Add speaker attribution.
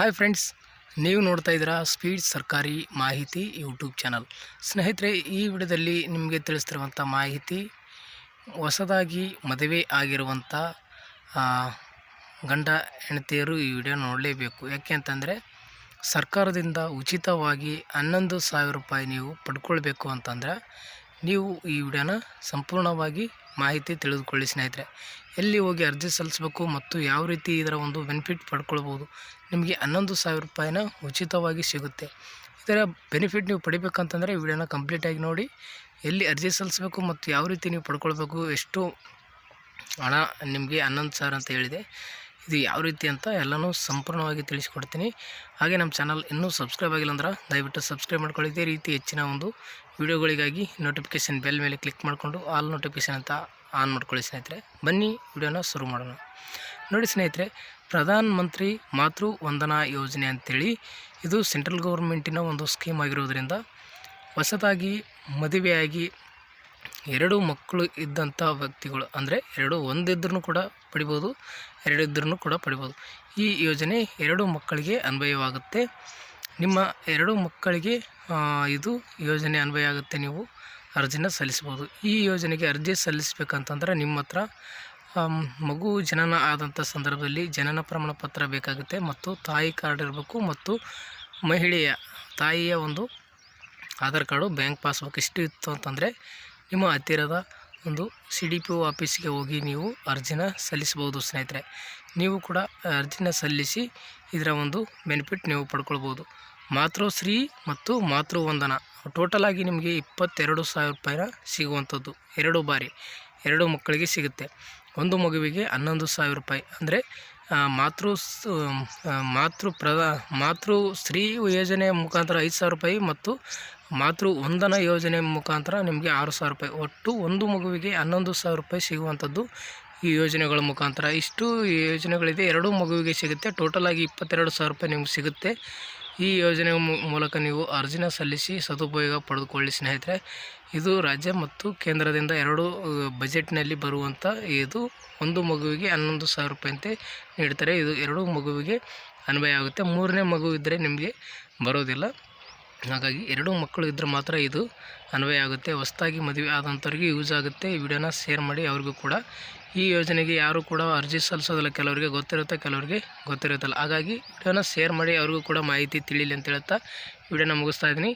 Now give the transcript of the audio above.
Speaker 1: Hi friends ನೀವು ನೋಡ್ತಾ ಇದ್ದೀರಾ ಸ್ಪೀಡ್ ಸರ್ಕಾರಿ ಮಾಹಿತಿ ಯೂಟ್ಯೂಬ್ ಚಾನಲ್ ಸ್ನೇಹಿತರೆ, ಈ ವಿಡಿಯೋದಲ್ಲಿ ನಿಮಗೆ ತಿಳಿಸ್ತಿರುವಂಥ ಮಾಹಿತಿ, ಹೊಸದಾಗಿ ಮದುವೆ ಆಗಿರುವಂಥ ಗಂಡ ಹೆಂಡತಿಯರು ಈ ವಿಡಿಯೋ ನೋಡಲೇಬೇಕು. ಯಾಕೆ ಅಂತಂದರೆ, ಸರ್ಕಾರದಿಂದ ಉಚಿತವಾಗಿ ಹನ್ನೊಂದು ಸಾವಿರ ರೂಪಾಯಿ ನೀವು ಪಡ್ಕೊಳ್ಬೇಕು ಅಂತಂದರೆ, ನೀವು ಈ ವಿಡಿಯೋನ ಸಂಪೂರ್ಣವಾಗಿ ಮಾಹಿತಿ ತಿಳಿದುಕೊಳ್ಳಿ ಸ್ನೇಹಿತರೆ. ಎಲ್ಲಿ ಹೋಗಿ ಅರ್ಜಿ ಸಲ್ಲಿಸಬೇಕು ಮತ್ತು ಯಾವ ರೀತಿ ಇದರ ಒಂದು ಬೆನಿಫಿಟ್ ಪಡ್ಕೊಳ್ಬೋದು ನಿಮಗೆ ಹನ್ನೊಂದು ಸಾವಿರ ರೂಪಾಯಿನ ಉಚಿತವಾಗಿ ಸಿಗುತ್ತೆ. ಇದರ ಬೆನಿಫಿಟ್ ನೀವು ಪಡಿಬೇಕಂತಂದರೆ ವಿಡಿಯೋನ ಕಂಪ್ಲೀಟಾಗಿ ನೋಡಿ, ಎಲ್ಲಿ ಅರ್ಜಿ ಸಲ್ಲಿಸಬೇಕು ಮತ್ತು ಯಾವ ರೀತಿ ನೀವು ಪಡ್ಕೊಳ್ಬೇಕು, ಎಷ್ಟು ಹಣ ನಿಮಗೆ ಹನ್ನೊಂದು ಸಾವಿರ ಅಂತ ಹೇಳಿದೆ. ಇದು ಯಾವ ರೀತಿ ಅಂತ ಎಲ್ಲನೂ ಸಂಪೂರ್ಣವಾಗಿ ತಿಳಿಸ್ಕೊಡ್ತೀನಿ. ಹಾಗೆ ನಮ್ಮ ಚಾನಲ್ ಇನ್ನೂ ಸಬ್ಸ್ಕ್ರೈಬ್ ಆಗಿಲ್ಲ ಅಂದ್ರೆ ದಯವಿಟ್ಟು ಸಬ್ಸ್ಕ್ರೈಬ್ ಮಾಡ್ಕೊಳ್ಳಿ ಇದೇ ರೀತಿ ಹೆಚ್ಚಿನ ಒಂದು ವಿಡಿಯೋಗಳಿಗಾಗಿ ನೋಟಿಫಿಕೇಷನ್ ಬೆಲ್ ಮೇಲೆ ಕ್ಲಿಕ್ ಮಾಡಿಕೊಂಡು ಆಲ್ ನೋಟಿಫಿಕೇಷನ್ ಅಂತ ಆನ್ ಮಾಡ್ಕೊಳ್ಳಿ ಸ್ನೇಹಿತರೆ. ಬನ್ನಿ, ವಿಡಿಯೋನ ಶುರು ಮಾಡೋಣ. ನೋಡಿ ಸ್ನೇಹಿತರೆ, ಪ್ರಧಾನ ಮಂತ್ರಿ ಮಾತೃ ವಂದನಾ ಯೋಜನೆ ಅಂಥೇಳಿ ಇದು ಸೆಂಟ್ರಲ್ ಗೌರ್ಮೆಂಟಿನ ಒಂದು ಸ್ಕೀಮ್ ಆಗಿರೋದ್ರಿಂದ ಹೊಸದಾಗಿ ಮದುವೆಯಾಗಿ ಎರಡು ಮಕ್ಕಳು ಇದ್ದಂಥ ವ್ಯಕ್ತಿಗಳು, ಅಂದರೆ ಎರಡು ಒಂದಿದ್ರೂ ಕೂಡ ಪಡಿಬೋದು ಎರಡು ಇದ್ರೂ ಕೂಡ ಪಡಿಬೋದು. ಈ ಯೋಜನೆ ಎರಡು ಮಕ್ಕಳಿಗೆ ಅನ್ವಯವಾಗುತ್ತೆ. ನಿಮ್ಮ ಎರಡು ಮಕ್ಕಳಿಗೆ ಇದು ಯೋಜನೆ ಅನ್ವಯ ಆಗುತ್ತೆ ನೀವು ಅರ್ಜಿನ ಸಲ್ಲಿಸ್ಬೋದು ಈ ಯೋಜನೆಗೆ ಅರ್ಜಿ ಸಲ್ಲಿಸ್ಬೇಕಂತಂದ್ರೆ ನಿಮ್ಮ ಹತ್ರ ಮಗು ಜನನ ಆದಂಥ ಸಂದರ್ಭದಲ್ಲಿ ಜನನ ಪ್ರಮಾಣ ಪತ್ರ ಬೇಕಾಗುತ್ತೆ ಮತ್ತು ತಾಯಿ ಕಾರ್ಡ್ ಇರಬೇಕು ಮತ್ತು ಮಹಿಳೆಯ, ತಾಯಿಯ ಒಂದು ಆಧಾರ್ ಕಾರ್ಡು, ಬ್ಯಾಂಕ್ ಪಾಸ್ಬುಕ್ ಇಷ್ಟು ಇತ್ತು ಅಂತಂದರೆ ನಿಮ್ಮ ಹತ್ತಿರದ ಒಂದು ಸಿ ಡಿ ಪಿ ಒ ಆಫೀಸಿಗೆ ಹೋಗಿ ನೀವು ಅರ್ಜಿನ ಸಲ್ಲಿಸ್ಬೋದು ಸ್ನೇಹಿತರೆ. ನೀವು ಕೂಡ ಅರ್ಜಿನ ಸಲ್ಲಿಸಿ ಇದರ ಒಂದು ಬೆನಿಫಿಟ್ ನೀವು ಪಡ್ಕೊಳ್ಬೋದು ಮಾತೃಶ್ರೀ ಮತ್ತು ಮಾತೃವಂದನ ಟೋಟಲ್ ಆಗಿ ನಿಮಗೆ ಇಪ್ಪತ್ತೆರಡು ಸಾವಿರ ರೂಪಾಯಿನ ಸಿಗುವಂಥದ್ದು. ಎರಡು ಬಾರಿ. ಎರಡು ಮಕ್ಕಳಿಗೆ ಸಿಗುತ್ತೆ. ಒಂದು ಮಗುವಿಗೆ ಹನ್ನೊಂದು ಸಾವಿರ ರೂಪಾಯಿ. ಅಂದರೆ ಮಾತೃ ಮಾತೃ ಪ್ರದ, ಮಾತೃ ಸ್ತ್ರೀ ಯೋಜನೆ ಮುಖಾಂತರ ಐದು ಸಾವಿರ ರೂಪಾಯಿ ಮತ್ತು ಮಾತೃ ವಂದನ ಯೋಜನೆ ಮುಖಾಂತರ ನಿಮಗೆ ಆರು ಸಾವಿರ ರೂಪಾಯಿ. ಒಟ್ಟು ಒಂದು ಮಗುವಿಗೆ ಹನ್ನೊಂದು ಸಾವಿರ ರೂಪಾಯಿ ಸಿಗುವಂಥದ್ದು ಈ ಯೋಜನೆಗಳ ಮುಖಾಂತರ. ಇಷ್ಟು ಯೋಜನೆಗಳಿದೆ, ಎರಡೂ ಮಗುವಿಗೆ ಸಿಗುತ್ತೆ, ಟೋಟಲ್ ಆಗಿ ಇಪ್ಪತ್ತೆರಡು ಸಾವಿರ ರೂಪಾಯಿ ನಿಮ್ಗೆ ಸಿಗುತ್ತೆ. ಈ ಯೋಜನೆ ಮೂಲಕ ನೀವು ಅರ್ಜಿನ ಸಲ್ಲಿಸಿ ಸದುಪಯೋಗ ಪಡೆದುಕೊಳ್ಳಿ ಸ್ನೇಹಿತರೆ. ಇದು ರಾಜ್ಯ ಮತ್ತು ಕೇಂದ್ರದಿಂದ ಎರಡು ಬಜೆಟ್ನಲ್ಲಿ ಬರುವಂಥ ಇದು ಒಂದು ಮಗುವಿಗೆ ಹನ್ನೊಂದು ಸಾವಿರ ರೂಪಾಯಿ ಅಂತೆ ನೀಡ್ತಾರೆ. ಇದು ಎರಡು ಮಗುವಿಗೆ ಅನ್ವಯ ಆಗುತ್ತೆ. ಮೂರನೇ ಮಗು ಇದ್ದರೆ ನಿಮಗೆ ಬರೋದಿಲ್ಲ. ಹಾಗಾಗಿ ಎರಡು ಮಕ್ಕಳು ಇದ್ದರೆ ಮಾತ್ರ ಇದು ಅನ್ವಯ ಆಗುತ್ತೆ. ಹೊಸದಾಗಿ ಮದುವೆ ಆದಂಥವ್ರಿಗೆ ಯೂಸ್ ಆಗುತ್ತೆ. ಈ ವಿಡಿಯೋನ ಶೇರ್ ಮಾಡಿ ಅವ್ರಿಗೂ ಕೂಡ. ಈ ಯೋಜನೆಗೆ ಯಾರು ಕೂಡ ಅರ್ಜಿ ಸಲ್ಲಿಸೋದಿಲ್ಲ. ಕೆಲವರಿಗೆ ಗೊತ್ತಿರುತ್ತೆ, ಕೆಲವರಿಗೆ ಗೊತ್ತಿರುತ್ತಲ್ಲ. ಹಾಗಾಗಿ ವಿಡಿಯೋನ ಶೇರ್ ಮಾಡಿ ಅವ್ರಿಗೂ ಕೂಡ ಮಾಹಿತಿ ತಿಳಿಲಿ ಅಂತ ಹೇಳ್ತಾ ವಿಡಿಯೋನ ಮುಗಿಸ್ತಾ ಇದ್ದೀನಿ.